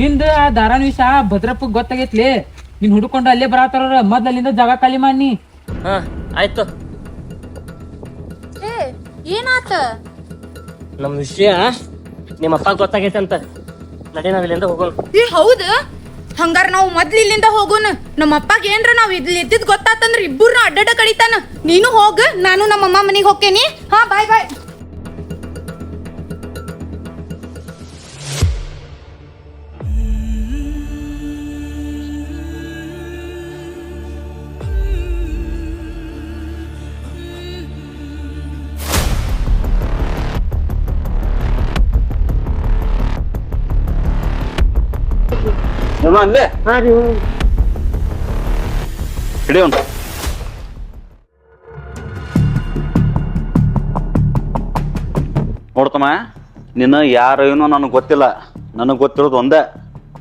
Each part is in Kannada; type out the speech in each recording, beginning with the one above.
ನಿಂದ ಆ ದಾರಾನ್ ವಿಷ ಭದ್ರಪ್ಪ ಗೊತ್ತಾಗೈತ್ಲಿ? ನಿನ್ ಹುಡ್ಕೊಂಡು ಅಲ್ಲೇ ಬರತ್ತಾರ ಮೊದ್ಲು ಅಲ್ಲಿಂದ ಜಾಗ ಖಾಲಿ ಮಾಡಿ ಹಾ ಆಯ್ತು. ಏ ಏನಾತ? ನಮ್ ವಿಷಯ ನಿಮ್ಮ ಅಪ್ಪ ಗೊತ್ತಾಗೈತೆ ಅಂತ. ನಡಿ ನಾವ್ ಇಲ್ಲಿಂದ ಹೋಗೋಣ. ಏ ಹೌದ. ಹಂಗಾರ ನಾವು ಮೊದ್ಲು ಇಲ್ಲಿಂದ ಹೋಗೋಣ. ನಮ್ಮ ಅಪ್ಪಗ ಏನ್ರ ನಾವ್ ಇಲ್ಲಿ ಇದ್ದಿದ್ ಗೊತ್ತಾತಂದ್ರ ಇಬ್ಬರು ಅಡ್ಡಡ್ಡ ಕಡಿತಾನ. ನೀನು ಹೋಗ ನಾನು ನಮ್ಮ ಅಮ್ಮ ಮನೆಗೆ ಹೋಗ್ತೇನಿ ಹಾ ಬಾಯ್ ಬಾಯ್ ಅಲ್ಲೇ ಹಿಡಿಯೋಣ ನೋಡ್ತಮ್ಮ ನಿನ್ನ ಯಾರು ಏನೋ ನನಗೆ ಗೊತ್ತಿಲ್ಲ. ನನಗೆ ಗೊತ್ತಿರೋದು ಒಂದೇ.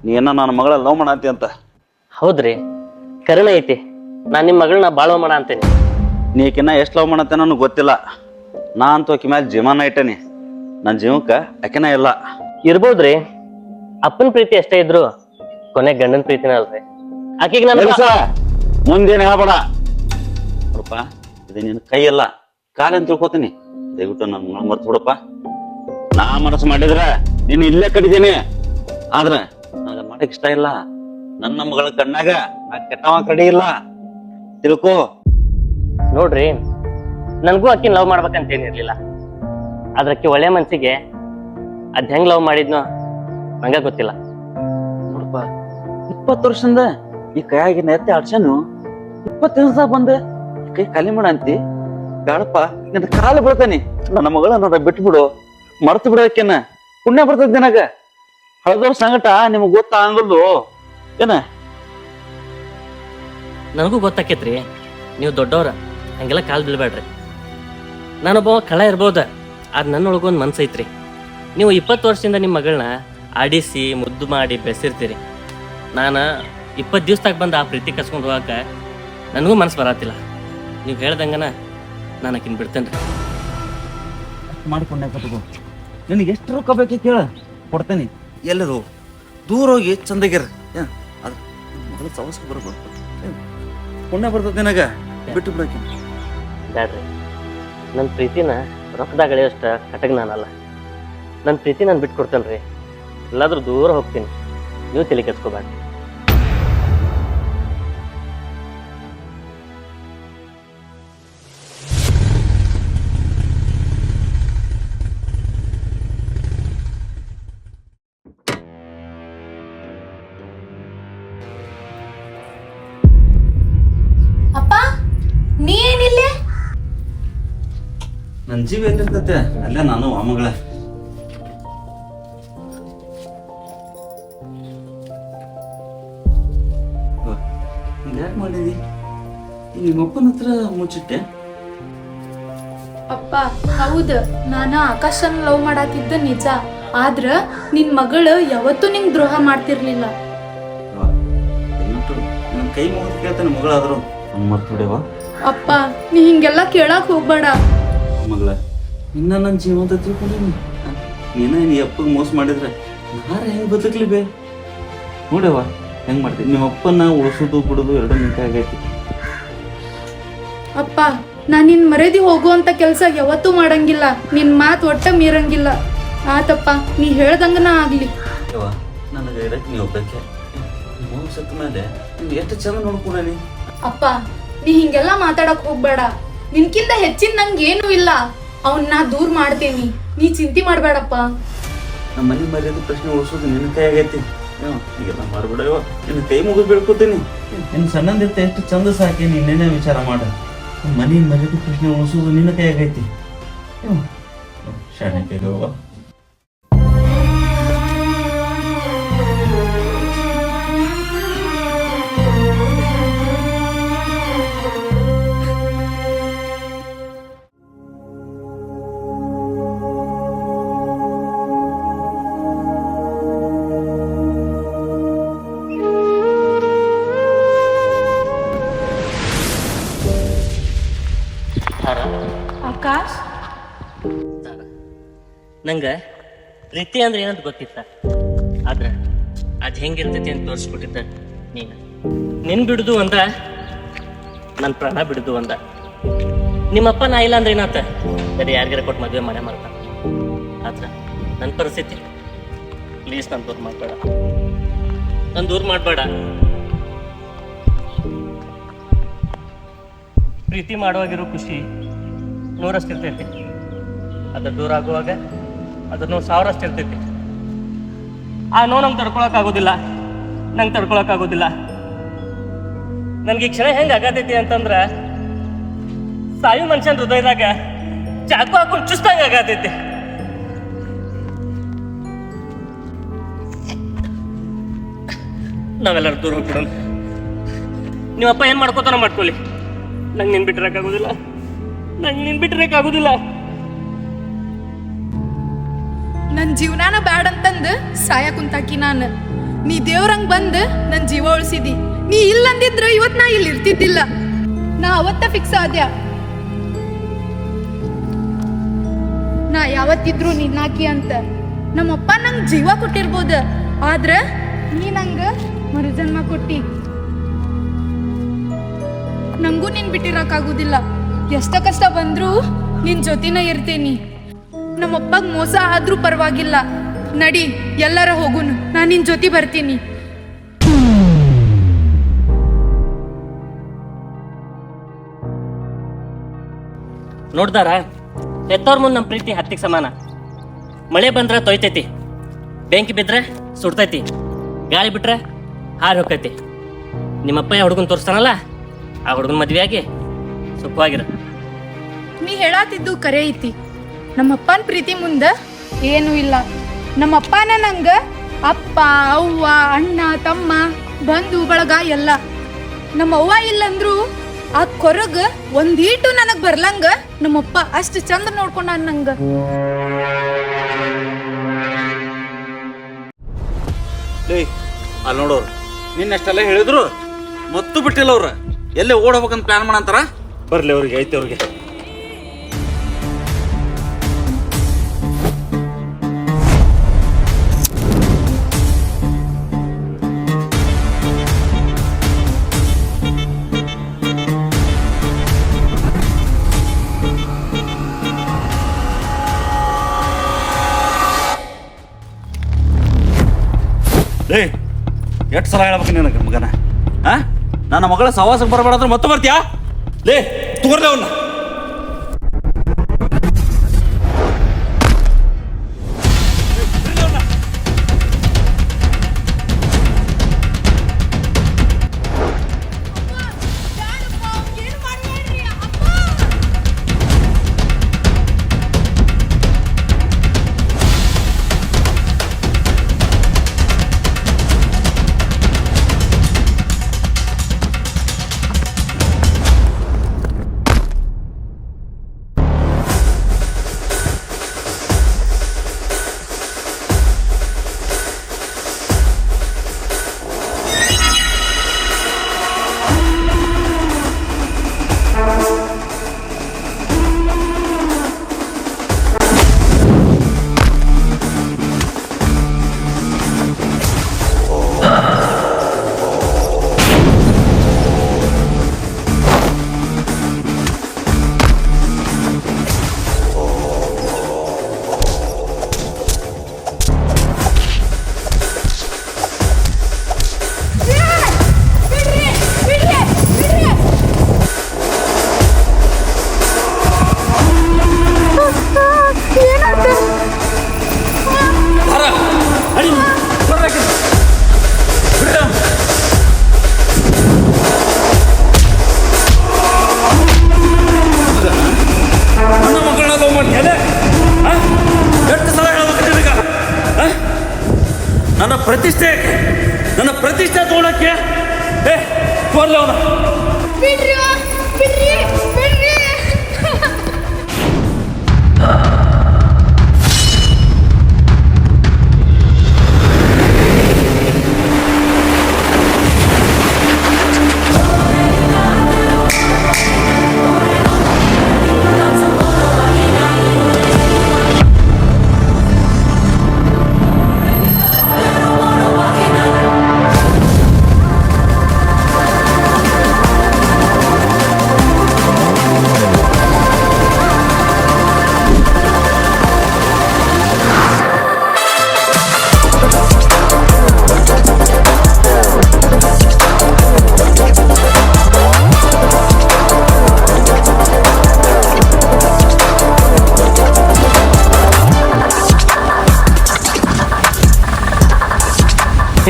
ನೀನ ನನ್ನ ಮಗಳ ಲವ್ ಮಾಡತ್ತಿ ಅಂತ. ಹೌದ್ರಿ. ಕರುಣ ಐತಿ. ನಾನ್ ನಿಮ್ ಮಗಳನ್ನ ಬಾಳ್ವ ಮಾಡ ಅಂತೇನಿ ನೀಕಿನ್ನ ಎಷ್ಟು ಲವ್ ಮಾಡತ್ತೆ ನನಗೆ ಗೊತ್ತಿಲ್ಲ. ನಾ ಅಂತೂ ಆಕಿ ಮೇಲೆ ಜೀವನ ಇಟ್ಟೇನಿ. ನನ್ನ ಜೀವಕ್ಕೆ ಆಕಿನ ಇಲ್ಲ. ಇರ್ಬೋದ್ರಿ. ಅಪ್ಪನ ಪ್ರೀತಿ ಎಷ್ಟೇ ಇದ್ರು ಕೊನೆ ಗಂಡನ ಪ್ರೀತಿನ ಅಲ್ರಿ. ಆಕಿಗೆ ನಾನು ಕೆಲಸ ಮುಂದೇನು ಹೇಳ್ಬೇಡ. ನೋಡಪ್ಪ ಇದು ನಿನ್ನ ಕೈ ಅಲ್ಲ. ಕಾಲೇನ್ ತಿಳ್ಕೊತೀನಿ. ದಯವಿಟ್ಟು ನನ್ನ ಮರ್ತು ಬಿಡಪ್ಪ. ನಾ ಮನಸ್ಸು ಮಾಡಿದ್ರ ನೀನು ಇಲ್ಲೇ ಕಡಿತೀನಿ. ಆದ್ರೆ ನನಗೆ ಮಾಡಕ್ ಇಷ್ಟ ಇಲ್ಲ. ನನ್ನ ಮಗಳ ಕಣ್ಣಾಗ ಆ ಕೆಟ್ಟವ ಕಡಿ ಇಲ್ಲ. ತಿಳ್ಕೋ. ನೋಡ್ರಿ ನನ್ಗೂ ಅಕ್ಕಿನ ಲವ್ ಮಾಡ್ಬೇಕಂತ ಏನಿರ್ಲಿಲ್ಲ ಆದ್ರಕ್ಕೆ ಅಕ್ಕಿ ಒಳ್ಳೆ ಮನ್ಸಿಗೆ ಅದ್ ಹೆಂಗ್ ಲವ್ ಮಾಡಿದ್ನೋ ನಂಗ ಗೊತ್ತಿಲ್ಲ. ಇಪ್ಪತ್ತು ವರ್ಷದಿಂದ ಈ ಕೈಯಾಗಿನ ಎತ್ತೆ ಆಡ್ಸನು ಇಪ್ಪತ್ತು ದಿವಸ ಬಂದ ಕೈ ಕಲಿ ಮಾಡ ಅಂತಿ. ಬೇಡಪ್ಪ ನಿನ್ನ ಕಾಲು ಬಿಡ್ತಾನೆ ನನ್ನ ಮಗಳ ನೋಡ ಬಿಟ್ಬಿಡು. ಮರ್ತು ಬಿಡೋಕೆನ ಪುಣ್ಯ ಬರ್ತದ ನಿನಗ. ಹಳದವ್ರ ಸಂಗಟ ನಿಮಗ್ ಗೊತ್ತಾಗಲ್ದು ಏನ? ನನಗೂ ಗೊತ್ತಾಕೇತ್ರಿ. ನೀವು ದೊಡ್ಡವ್ರ, ಹಂಗೆಲ್ಲ ಕಾಲ್ ಬೀಳ್ಬೇಡ್ರಿ ನಾನೊಬ್ಬ ಕಳ ಇರ್ಬೋದ? ಆದ್ ನನ್ನೊಳಗೊಂದು ಮನ್ಸೈತ್ರಿ. ನೀವು ಇಪ್ಪತ್ತು ವರ್ಷದಿಂದ ನಿಮ್ಮ ಮಗಳನ್ನ ಆಡಿಸಿ, ಮುದ್ದು ಮಾಡಿ ಬೆಳೆಸಿರ್ತೀರಿ ನಾನು ಇಪ್ಪತ್ತು ದಿವ್ಸದಾಗ ಬಂದು ಆ ಪ್ರೀತಿ ಕಸ್ಕೊಂಡು ಹೋಗಕ್ಕೆ ನನಗೂ ಮನಸ್ಸು ಬರತ್ತಿಲ್ಲ ನೀವು ಹೇಳ್ದಂಗನ ನಾನು ಆಕಿನ ಬಿಡ್ತೇನೆ ರೀ ಮಾಡಿಕೊಂಡೆ ಕಟ್ಕೋ ನಿನಗೆ ಎಷ್ಟು ರೊಕ್ಕ ಬೇಕು ಕೇಳ ಕೊಡ್ತೇನೆ. ಎಲ್ಲರೂ ದೂರ ಹೋಗಿ ಚಂದಗಿರ ಅದು ಮೊದಲು ಸವಸ್ಕ ಬರ್ಬೇಕು ಪುಣ್ಯ ಬರ್ತದೆ ನಿನಗ. ಬಿಟ್ಟು ಬಿಡಕ್ಕೆ. ಬ್ಯಾಡ್ರಿ. ನನ್ನ ಪ್ರೀತಿನ ರೊಕ್ಕದಾಗ ಅಳೆಯೋಷ್ಟ ಕಟಗ್ ನಾನಲ್ಲ. ನನ್ನ ಪ್ರೀತಿ ನಾನು ಬಿಟ್ಟು ಕೊಡ್ತೇನೆ ರೀ ಎಲ್ಲಾದ್ರೂ ದೂರ ಹೋಗ್ತೀನಿ. ನೀವು ತಲೆ ಕೆಡ್ಸ್ಕೊಬೇಡ್ರಿ ಅಪ್ಪ ನೀ ಏನಿಲ್ಲೇ ನನ್ನ ಜೀವ ಎಲ್ಲಿರ್ತೈತೆ ಅಲ್ಲೇ ನಾನು ಆ ನಿಮ್ಮಪ್ಪನ ಹತ್ರ ಮುಚ್ಚಿಟ್ಟೆ? ಅಪ್ಪ ಹೌದ. ನಾನ ಆಕಾಶನ ಲವ್ ಮಾಡಾತಿದ್ದ ನಿಜ. ಆದ್ರ ನಿನ್ ಮಗಳು ಯಾವತ್ತೂ ನಿಂಗ್ ದ್ರೋಹ ಮಾಡ್ತಿರ್ಲಿಲ್ಲ. ನನ್ನ ಕೈ ಮುಗಿದು ಕೇಳ್ತಾನೆ ಮಗಳಾದ್ರು. ಮರ್ತು ಬಿಡವ ಅಪ್ಪ ನೀ ಹಿಂಗೆಲ್ಲ ಕೇಳಕ್ ಹೋಗ್ಬೇಡ. ಮಗಳ ಇನ್ನ ನನ್ನ ಜೀವಂತ ತಿಳ್ಕೊಂಡಿನಿ ನೀನ ನೀ ಅಪ್ಪಗೆ ಮೋಸ ಮಾಡಿದ್ರೆ ಯಾರ ಹೆಂಗ್ ಬದುಕ್ಲಿ ಬೇ? ನೋಡವ್ವ ಹೆಂಗ್ ಮಾಡ್ತೀನಿ ನಿಮ್ಮ ಅಪ್ಪನ ಉಳಿಸೋದು ಬಿಡೋದು ಎರಡು ನಿಂತ ಆಗೈತಿ. ಅಪ್ಪ ನಾ ನಿನ್ನ ಮರೆದಿ ಹೋಗುವಂಥ ಕೆಲಸ ಯಾವತ್ತೂ ಮಾಡಂಗಿಲ್ಲ. ನಿನ್ನ ಮಾತು ಒಟ್ಟ ಮೀರಂಗಿಲ್ಲ. ಆತಪ್ಪ ನೀ ಹೇಳ್ದಂಗನ ಆಗಲಿ. ನನಗೆ ಇರಕ್ಕೆ ನೀವು ಒಬ್ಬಕ್ಕೆ. ನಿಮ್ಮ ಸತ್ತ ಮೇಲೆ ಎಷ್ಟು ಚಂದ ನೋಡ್ಕೊಂಡೇನಿ? ಅಪ್ಪ ನೀ ಹಿಂಗೆಲ್ಲ ಮಾತಾಡಕ್ ಹೋಗ್ಬೇಡ. ನಿನ್ಕಿಂತ ಹೆಚ್ಚಿನ ನಂಗೆ ಏನೂ ಇಲ್ಲ. ಅವನ್ನ ನಾ ದೂರ ಮಾಡ್ತೇನಿ. ನೀ ಚಿಂತೆ ಮಾಡ್ಬೇಡಪ್ಪ. ನಮ್ಮ ಮನೆ ಮರ್ಯಾದೆ ಪ್ರಶ್ನೆ ಉಳಿಸೋದು ನಿನ್ನ ಕೈ ಆಗೈತಿ. ಹೀಗೆಲ್ಲ ಮಾಡ್ಬೇಡ ನಿನ್ನ ಕೈ ಮುಗಿದು ಬೀಳ್ಕೊತೀನಿ. ನಿನ್ನ ಸಣ್ಣಂದಿರ್ತ ಎಷ್ಟು ಚಂದ ಸಾಕಿ ನೀನೇನೇ ವಿಚಾರ ಮಾಡ. ಮನೆ ಮರ್ಯಾದೆ ಕೃಷ್ಣ ಉಳಿಸೋದು ನಿನ್ನ ಕೈ ಆಗೈತಿ ಶಾಣೆ ಕೈಗವ್ವ ಆಕಾಶ್ ನಂಗೆ ಪ್ರೀತಿ ಅಂದ್ರೆ ಏನಂತ ಗೊತ್ತಿತ್ತ? ಆದ್ರೆ ಅದ್ ಹೆಂಗಿರ್ತೈತಿ ಅಂತ ತೋರಿಸ್ಬಿಟ್ಟಿದ್ದ ನೀನು. ನಿನ್ ಬಿಡುದು ಅಂದ, ನನ್ ಪ್ರಾಣ ಬಿಡುದು ಅಂದ. ನಿಮ್ಮಪ್ಪ ನಾ ಇಲ್ಲ ಅಂದ್ರೆ ಏನಾತ? ಬೇರೆ ಯಾರಿಗಾರ ಕೊಟ್ಟು ಮದ್ವೆ ಮಾಡೇ ಮಾಡ್ತಾನ ಆದ್ರ ನನ್ನ ಪರಿಸ್ಥಿತಿ ಪ್ಲೀಸ್ ನನ್ ದೂರ ಮಾಡಬೇಡ. ನನ್ ದೂರ ಮಾಡಬೇಡ. ಪ್ರೀತಿ ಮಾಡುವಾಗಿರೋ ಖುಷಿ ನೂರಷ್ಟು ಇರ್ತೈತಿ. ಅದು ದೂರ ಆಗುವಾಗ ಅದು ನೋವು ಸಾವಿರಷ್ಟು ಇರ್ತೈತಿ. ಆ ನೋವು ನಂಗೆ ತಡ್ಕೊಳಕ್ಕಾಗೋದಿಲ್ಲ. ನಂಗೆ ತಡ್ಕೊಳಕ್ಕಾಗೋದಿಲ್ಲ. ನನ್ಗೆ ಈ ಕ್ಷಣ ಹೆಂಗೆ ಆಗತೈತಿ ಅಂತಂದ್ರೆ ಸಾಯು ಮನುಷ್ಯನ ಹೃದಯದಾಗ ಚಾಕು ಹಾಕೊಂಡು ಚುಸ್ತಂಗೆ ಆಗತೈತಿ. ನಾವೆಲ್ಲರೂ ದೂರ ಹೋಗ್ಬಿಡೋಣ. ನೀವಪ್ಪ ಏನು ಮಾಡ್ಕೋತಾನ ಮಾಡ್ಕೊಳ್ಳಿ. ನಂಗೆ ನಿನ್ ಬಿಟ್ಟಿರಕ್ಕಾಗೋದಿಲ್ಲ. ನಂಗೆ ನಿನ್ ಬಿಟ್ಟಿರಕ್ಕಾಗೋದಿಲ್ಲ ನನ್ ಜೀವನಾನ ಬ್ಯಾಡ್ ಅಂತಂದ್ ಸಾಯ ಕುಂತಾಕಿ ನಾನು. ನೀ ದೇವ್ರಂಗ್ ಬಂದ್ ನನ್ ಜೀವ ಉಳಿಸಿದಿ. ನೀ ಇಲ್ಲಂದಿದ್ರ ಇವತ್ ನಾ ಇಲ್ಲಿ ಇರ್ತಿದ್ದಿಲ್ಲ ನಾ ಅವತ್ತ ಫಿಕ್ಸ್ ಆದ್ಯ. ನಾ ಯಾವತ್ತಿದ್ರು ನಿನ್ನಾಕಿ ಅಂತ. ನಮ್ಮಪ್ಪ ನಂಗ್ ಜೀವ ಕೊಟ್ಟಿರ್ಬೋದ. ಆದ್ರ ನೀ ನಂಗ ಮರುಜನ್ಮ ಕೊಟ್ಟಿ. ನಂಗೂ ನಿನ್ ಬಿಟ್ಟಿರಕ್ಕಾಗುದಿಲ್ಲ ಎಷ್ಟ ಕಷ್ಟ ಬಂದ್ರು ನಿನ್ ಜೊತಿನ ಇರ್ತೀನಿ. ನಮ್ಮಪ್ಪಗ್ ಮೋಸ ಆದ್ರೂ ಪರವಾಗಿಲ್ಲ. ನಡಿ, ಎಲ್ಲರ ಹೋಗುನು. ನಾನು ನಿನ್ ಜೊತೆ ಬರ್ತೀನಿ. ನೋಡ್ದಾರ? ಎತ್ತೋರ್ ಮುಂದೆ ನಮ್ಮ ಪ್ರೀತಿ ಹತ್ತಿಗೆ ಸಮಾನ. ಮಳೆ ಬಂದ್ರೆ ತೊಯ್ತೈತಿ. ಬೆಂಕಿ ಬಿದ್ರೆ ಸುಡ್ತೈತಿ. ಗಾಳಿ ಬಿಟ್ರೆ ಹಾರಿ ಹೋಗ್ತೈತಿ. ನಿಮ್ಮಪ್ಪ ಹುಡುಗನ್ ತೋರಿಸ್ತಾನಲ್ಲ, ಆ ಹುಡುಗನ ಆಗಿ ಸುಖವಾಗಿರ. ನೀ ಹೇಳಾತಿದ್ದು ಕರೆ ಐತಿ. ನಮ್ಮಪ್ಪನ ಪ್ರೀತಿ ಮುಂದ ಏನೂ ಇಲ್ಲ. ನಮ್ಮಪ್ಪನ ನಂಗ ಅಪ್ಪ, ಅವ್ವ, ಅಣ್ಣ, ತಮ್ಮ, ಬಂಧು, ಬಳಗ ಎಲ್ಲ. ನಮ್ಮ ಅವ್ವ ಇಲ್ಲಂದ್ರು ಆ ಕೊರಗ ಒಂದೀಟು ನನಗ್ ಬರ್ಲಂಗ ನಮ್ಮಪ್ಪ ಅಷ್ಟು ಚಂದ ನೋಡ್ಕೊಂಡ ನಂಗ. ಅಲ್ಲಿ ನೋಡೋರು ನಿನ್ನಷ್ಟೆಲ್ಲ ಹೇಳಿದ್ರು ಮತ್ತು ಬಿಟ್ಟಿಲ್ಲ ಅವ್ರ. ಎಲ್ಲೇ ಓಡಬೇಕಂತ ಪ್ಲಾನ್ ಮಾಡಂತಾರ? ಬರ್ಲಿ ಅವ್ರಿಗೆ, ಐತೆ ಅವ್ರಿಗೆ. ಎಷ್ಟು ಸಲ ಹೇಳ್ಬೇಕು ನಿನಗೆ ಮಗನ? ಹಾ ನನ್ನ ಮಗಳ ಸಹವಾಸಕ್ಕೆ ಬರಬೇಡ ಮತ್ತೆ ಬರ್ತೀಯಾ? ಲೇ ತೋರ್ದೆ ಅವನ್ನ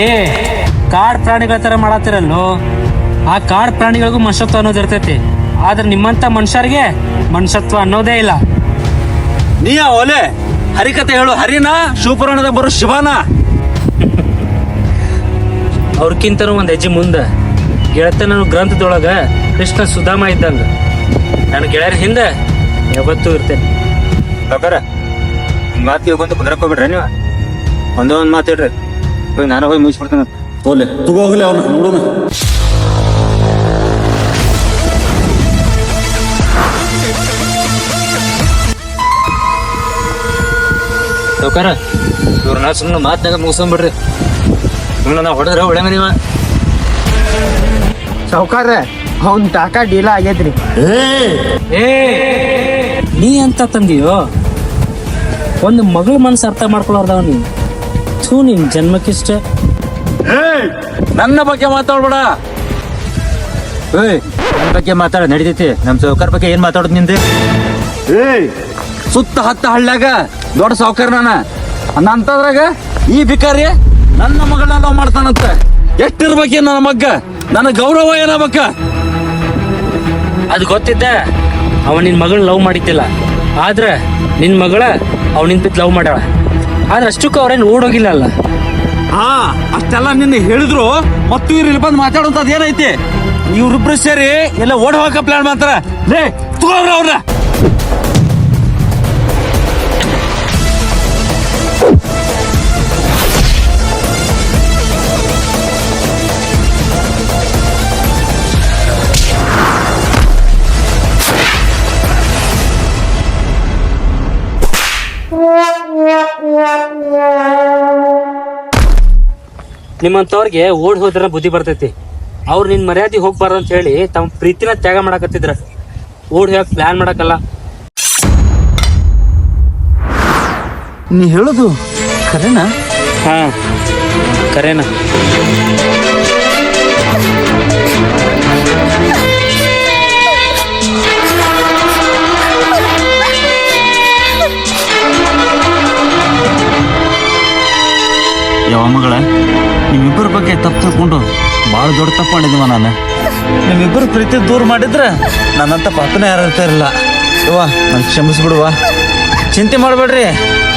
ಏ ಕಾಡ್ ಪ್ರಾಣಿಗಳ ತರ ಮಾಡತ್ತಿರಲ್ಲೋ ಆ ಕಾಡ್ ಪ್ರಾಣಿಗಳಿಗೂ ಮನುಷ್ಯತ್ವ ಅನ್ನೋದು ಇರ್ತೈತಿ. ಆದ್ರೆ ನಿಮ್ಮಂತ ಮನುಷ್ಯರಿಗೆ ಮನುಷ್ಯತ್ವ ಅನ್ನೋದೇ ಇಲ್ಲ. ನೀ ಓಲೆ ಹರಿಕತೆ ಹೇಳು ಹರಿನಾ ಶಿವಪುರಾಣದ ಬರೋ ಶಿವನ? ಅವ್ರಕ್ಕಿಂತನೂ ಒಂದು ಹೆಜ್ಜೆ ಮುಂದೆ ಗೆಳತನ ಗ್ರಂಥದೊಳಗ ಕೃಷ್ಣ ಸುಧಾಮ ಇದ್ದಂಗ. ನನ್ನ ಗೆಳೆಯರ ಹಿಂದೆ ಯಾವತ್ತೂ ಇರ್ತೇನೆ. ಮಾತಿ ಮಾತು ಕುಂದ್ರಕ್ ಹೋಗ್ಬಿಡ್ರಿ ನೀವು. ಒಂದೇ ಒಂದು ಮಾತು ಹೇಳ್ರಿ. ಹೋಗಿ ನಾನು ಹೋಗಿ ಮುಗಿಸ್ಬಿಡ್ತೇನೆ ಹೋಗ್ಲಿ ತಗೋ ಹೋಗ್ಲಿ ಅವನು ನೋಡೋಣ ಸಾವ್ಕಾರ ಇವ್ರನ್ನ ಸುಮ್ಮನೆ ಮಾತ್ನಾಗ ಮುಗಿಸ್ಕೊಂಡ್ಬಿಡ್ರಿ ಸುಮ್ಮನೆ ನಾವು ಹೊಡೆದ್ರೆ ಹೊಡೆಂಗ ನೀವ ಸಾವ್ಕಾರ ಅವ್ನ್ ಟಾಕ ಡೀಲ ಆಗೈತ್ರಿ ಏ ನೀ ಅಂತ ತಂದಿಯೋ ಒಂದು ಮಗಳ ಮನಸ್ಸು ಅರ್ಥ ಮಾಡ್ಕೊಳ್ಳಾರ್ದವ ನೀ ಥೂ ನಿನ್ ಜನ್ಮಕ್ಕಿಷ್ಟ. ನನ್ನ ಬಗ್ಗೆ ಮಾತಾಡ್ಬೇಡ. ಏಯ್ ನನ್ನ ಬಗ್ಗೆ ಮಾತಾಡ ನಡೀತೈತಿ. ನಮ್ ಸೌಕರ್ ಬಗ್ಗೆ ಏನ್ ಮಾತಾಡೋದು ನಿಂದು? ಏಯ್! ಸುತ್ತ ಹತ್ತ ಹಳ್ಳ್ಯಾಗ ದೊಡ್ಡ ಸಾವುಕಾರ ನಾನ. ಅಂತದ್ರಾಗ ಈ ಬಿಕಾರಿ ನನ್ನ ಮಗಳನ್ನ ಲವ್ ಮಾಡ್ತಾನಂತ. ಎಷ್ಟಿರ್ಬೇಕೇ ನನ್ನ ಮಗ್ಗ? ನನ್ನ ಗೌರವ ಏನಾಗಬೇಕ? ಅದು ಗೊತ್ತಿದ್ದ ಅವ ನಿನ್ ಮಗಳನ್ನ ಲವ್ ಮಾಡಿದ್ದಿಲ್ಲ. ಆದ್ರೆ ನಿನ್ ಮಗಳ ಅವನಿನ್ ಬಿತ್ತು ಲವ್ ಮಾಡ್ಯಾಳ. ಆದ್ರೆ ಅಷ್ಟಕ್ಕೂ ಅವ್ರೇನು ಓಡೋಗಿಲ್ಲ ಅಲ್ಲ ಹಾ, ಅಷ್ಟೆಲ್ಲ ನಿನ್ನ ಹೇಳಿದ್ರು. ಮತ್ತು ಇವ್ರು ಇಲ್ಲಿ ಬಂದು ಮಾತಾಡುವಂತದ್ ಏನೈತಿ? ಇವ್ರಿಬ್ರು ಸೇರಿ ಎಲ್ಲ ಓಡ್ ಹೋಗಕ ಪ್ಲಾನ್ ಮಾಡ್ತಾರ? ಲೇ ತಗೋರ ಅವ್ರ ನಿಮ್ಮಂತವ್ರಿಗೆ ಓಡ್ ಹೋದ್ರ ಬುದ್ಧಿ ಬರ್ತೈತಿ. ಅವ್ರು ನಿನ್ ಮರ್ಯಾದೆ ಹೋಗ್ಬಾರ್ದು ಅಂತ ಹೇಳಿ ತಮ್ಮ ಪ್ರೀತಿನ ತ್ಯಾಗ ಮಾಡಕತ್ತಿದ್ರ. ಓಡ್ ಹೋಗಕ್ ಪ್ಲಾನ್ ಮಾಡಕಲ್ಲ. ನೀ ಹೇಳುದು ಕರೆನಾ? ಹಾ ಕರೆನಾ. ಯಾವ ಮಗಳ ನಿಮ್ಮಿಬ್ಬರ ಬಗ್ಗೆ ತಪ್ಪು ತಿಳ್ಕೊಂಡು ಭಾಳ ದೊಡ್ಡ ತಪ್ಪು ಮಾಡಿದ್ವ ನಾನು. ನಿಮ್ಮಿಬ್ಬರು ಪ್ರೀತಿ ದೂರ ಮಾಡಿದ್ರೆ ನನ್ನಂತ ಪಾಪನೇ ಯಾರು ಇರ್ತಾ ಇರಲಿಲ್ಲ ಯವ್ವ ನನ್ ಕ್ಷಮಿಸ್ಬಿಡುವ. ಚಿಂತೆ ಮಾಡಬೇಡ್ರಿ.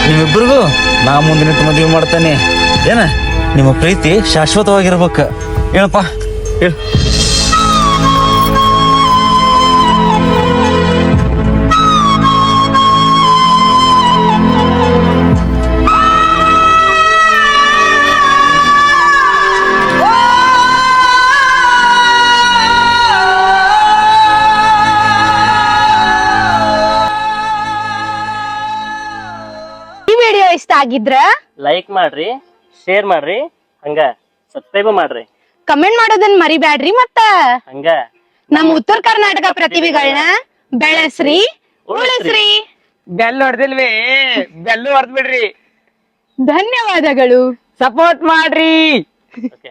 ನಿಮ್ಮಿಬ್ಬರಿಗೂ ನಾ ಮುಂದಿನ ಮದುವೆ ಮಾಡ್ತೇನೆ. ಏನ? ನಿಮ್ಮ ಪ್ರೀತಿ ಶಾಶ್ವತವಾಗಿರ್ಬೇಕು. ಹೇಳಪ್ಪ ಹೇಳು ಆಗಿದ್ರ? ಲೈಕ್ ಮಾಡ್ರಿ ಶೇರ್ ಮಾಡ್ರಿ ಹಂಗ ಸಬ್ಸ್ಕ್ರೈಬ್ ಮಾಡ್ರಿ. ಕಮೆಂಟ್ ಮಾಡೋದನ್ನ ಮರಿಬ್ಯಾಡ್ರಿ ಮತ್ತ? ಹಂಗ. ನಮ್ಮ ಉತ್ತರ ಕರ್ನಾಟಕ ಪ್ರತಿಭೆಗಳನ್ನ ಬೆಳೆಸ್ರಿ ಉಳಿಸ್ರಿ. ಬೆಲ್ ಹೊಡ್ದಿಲ್ವಿ? ಬೆಲ್ಲು ಹೊಡ್ದ್ ಬಿಡ್ರಿ ಧನ್ಯವಾದಗಳು. ಸಪೋರ್ಟ್ ಮಾಡ್ರಿ. ಓಕೆ